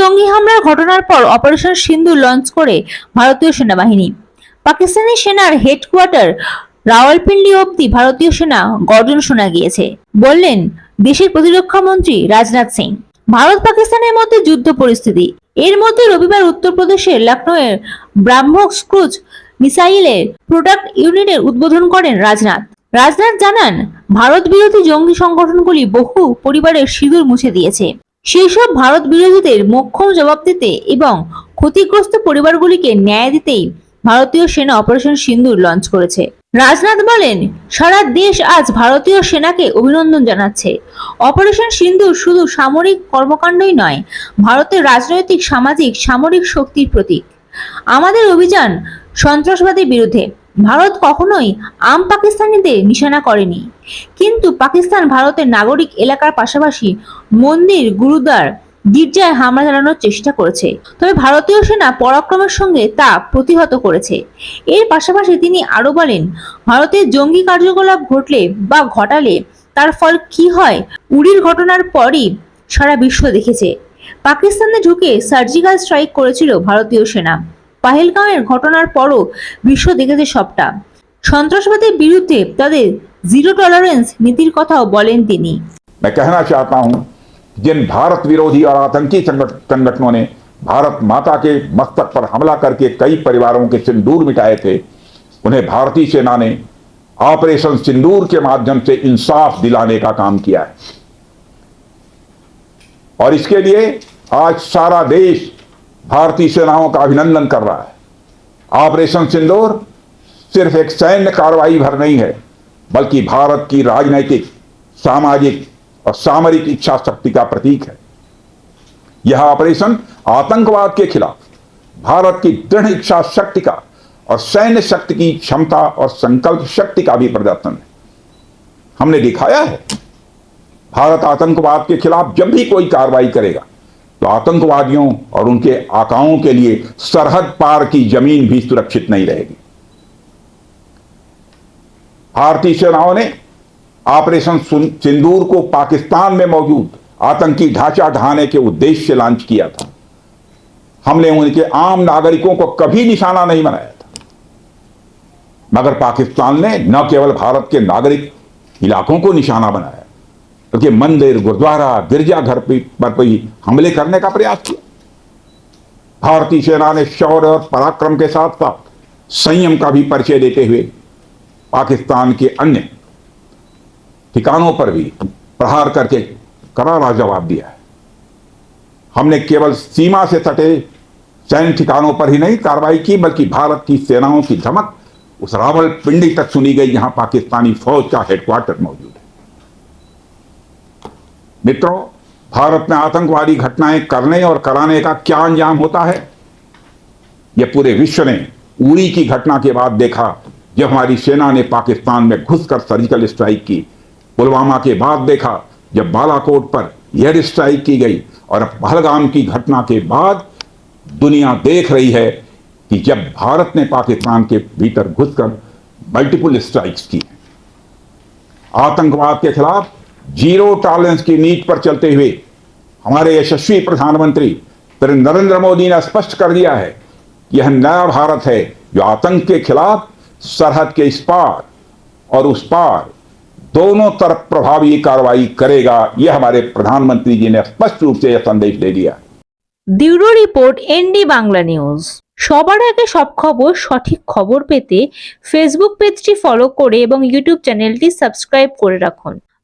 জঙ্গি হামলার ঘটনার পর অপারেশন সিন্ধু লঞ্চ করে ভারতীয় সেনাবাহিনী। পাকিস্তানি সেনার হেডকোয়ার্টার রাওয়ালপিন্ডি অবধি ভারতীয় সেনা গর্জন শোনা গিয়েছে। বললেন, দেশের প্রতিরক্ষা মন্ত্রী রাজনাথ সিং, ভারত পাকিস্তানের মধ্যে যুদ্ধ পরিস্থিতি। এর মধ্যে রবিবার উত্তরপ্রদেশের লখনৌয়ের ব্রাহ্মস ক্রুজ মিসাইলের প্রোডাক্ট ইউনিটের উদ্বোধন করেন রাজনাথ। রাজনাথ জানান, ভারত বিরোধী জঙ্গি সংগঠনগুলি বহু পরিবারের সিঁদুর মুছে দিয়েছে। সেই সব ভারত বিরোধীদের মোক্ষম জবাব দিতে এবং ক্ষতিগ্রস্ত পরিবারগুলিকে ন্যায় দিতেই ভারতীয় সেনা অপারেশন সিন্দুর লঞ্চ করেছে। রাজনাথ বলেন, সারা দেশ আজ ভারতীয় সেনাকে অভিনন্দন জানাচ্ছে। অপারেশন সিন্দুর শুধু সামরিক কর্মকাণ্ডই নয়, ভারতের রাজনৈতিক, সামাজিক, সামরিক শক্তির প্রতীক। আমাদের অভিযান সন্ত্রাসবাদের বিরুদ্ধে। ভারত কখনোই আম পাকিস্তানিদের নিশানা করেনি। কিন্তু পাকিস্তান ভারতের নাগরিক এলাকার পাশাপাশি মন্দির, গুরুদ্বার, গির্জায় হামলা চালানোর চেষ্টা করেছে। তবে ভারতীয় সেনা পরাক্রমের সঙ্গে তা প্রতিহত করেছে। এর পাশাপাশি তিনি আরও বলেন, ভারতের জঙ্গি কার্যকলাপ ঘটলে বা ঘটালে তার ফল কি হয় উড়ির ঘটনার পরই সারা বিশ্ব দেখেছে। পাকিস্তানে ঢুকে সার্জিক্যাল স্ট্রাইক করেছিল ভারতীয় সেনা। পাহেলগাঁওয়ের ঘটনার পরও বিশ্ব দেখেছে সবটা সন্ত্রাসবাদের বিরুদ্ধে তাদের জিরো টলারেন্স নীতির কথাও বলেন তিনি मैं कहना चाहता हूं जिन भारत विरोधी और आतंकी संगठ- संगठनों ने भारत माता के मस्तक पर हमला करके कई परिवारों के सिंदूर मिटाए थे उन्हें भारतीय सेना ने ऑपरेशन सिंदूर के माध्यम से इंसाफ दिलाने का काम किया है और इसके लिए आज सारा देश भारतीय सेनाओं का अभिनंदन कर रहा है। ऑपरेशन सिंदूर सिर्फ़ एक सैन्य कार्रवाई भर नहीं है, बल्कि भारत की राजनैतिक, सामाजिक और सामरिक इच्छा शक्ति का प्रतीक है। यह ऑपरेशन आतंकवाद के खिलाफ भारत की दृढ़ इच्छा शक्ति का और सैन्य शक्ति की क्षमता और संकल्प शक्ति का भी प्रदर्शन है। हमने दिखाया है, भारत आतंकवाद के खिलाफ जब भी कोई कार्रवाई करेगा तो आतंकवादियों और उनके आकाओं के लिए सरहद पार की ज़मीन भी सुरक्षित नहीं रहेगी। भारतीय सेनाओं ने ऑपरेशन सिंदूर को पाकिस्तान में मौजूद आतंकी ढांचा ढहाने के उद्देश्य से लॉन्च किया था। हमने उनके आम नागरिकों को कभी निशाना नहीं बनाया था। मगर पाकिस्तान ने न केवल भारत के नागरिक इलाकों को निशाना बनाया बल्कि मंदिर, गुरुद्वारा गिरजाघर पर भी हमले करने का प्रयास किया। भारतीय सेना ने शौर्य और पराक्रम के साथ साथ संयम का भी परिचय देते हुए पाकिस्तान के अन्य ठिकानों पर भी प्रहार करके करारा जवाब दिया है। हमने केवल सीमा से सटे सैन्य ठिकानों पर ही नहीं कार्रवाई की, बल्कि भारत की सेनाओं की धमक उस रावल पिंडी तक सुनी गई, जहाँ पाकिस्तानी फौज का हेडक्वार्टर मौजूद है। मित्रों, भारत में आतंकवादी घटनाएँ करने और कराने का क्या अंजाम होता है? यह पूरे विश्व ने उड़ी की घटना के बाद देखा, जब हमारी सेना ने पाकिस्तान में घुसकर सर्जिकल स्ट्राइक की। पुलवामा के बाद देखा, जब बालाकोट पर एयर स्ट्राइक की गई और अब पहलगाम की घटना के बाद दुनिया देख रही है कि जब भारत ने पाकिस्तान के भीतर घुसकर मल्टीपल स्ट्राइक्स की आतंकवाद के खिलाफ जीरो टॉलरेंस की नीति पर चलते हुए हमारे यशस्वी प्रधानमंत्री श्री नरेंद्र मोदी ने स्पष्ट कर दिया है कि यह नया भारत है जो आतंक के खिलाफ सरहद के इस पार और उस पार दोनों तरफ प्रभावी कार्रवाई करेगा यह हमारे प्रधानमंत्री जी ने स्पष्ट रूप से यह संदेश दे दिया है bureau report N D Bangla news সবার আগে সব খবর সঠিক খবর পেতে ফেসবুক পেজটি ফলো করে এবং ইউটিউব চ্যানেলটি সাবস্ক্রাইব করে রাখুন